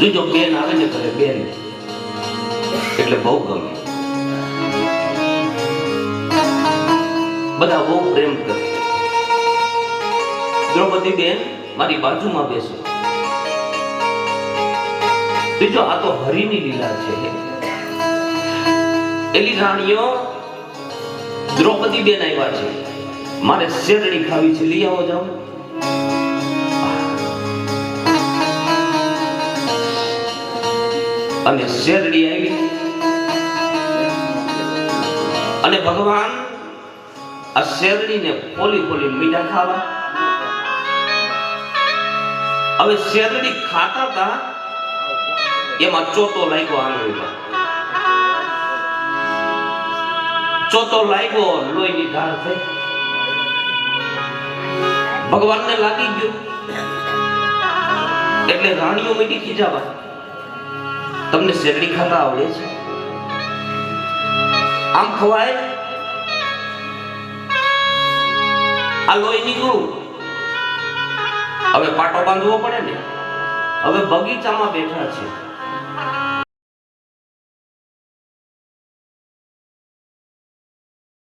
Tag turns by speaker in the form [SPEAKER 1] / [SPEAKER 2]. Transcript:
[SPEAKER 1] જોજો બેન આવે ને ઘરે, બેન. એટલે બહુ ગમે. બધા બહુ પ્રેમ કરે. દ્રૌપદી બેન મારી બાજુમાં બેસે. જોજો આ તો હરિની લીલા છે. એલી રાણીઓ, દ્રૌપદી બેન આવ્યા છે. મારે શેરડી ખાવી છે. લઈ આવો જાઓ. અને શેરડી આવી. અને ભગવાન આ શેરડીને પોલી પોલી મીઠા ખાવા. હવે શેરડી ખાતા હતા, એમાં ચોતો લાગ્યો આંગળીમાં ચોથો લાગ્યો, લોહીની ધાર થઈ. ભગવાનને લાગી ગયું. એટલે રાણીઓ મીઠી ખીજાવા. તમને શેરડી ખાતા આવડે છે? આમ ખવાય? આ લોહી નીકળું હવે પાટો બાંધવો પડે ને? હવે બગીચામાં બેઠા છે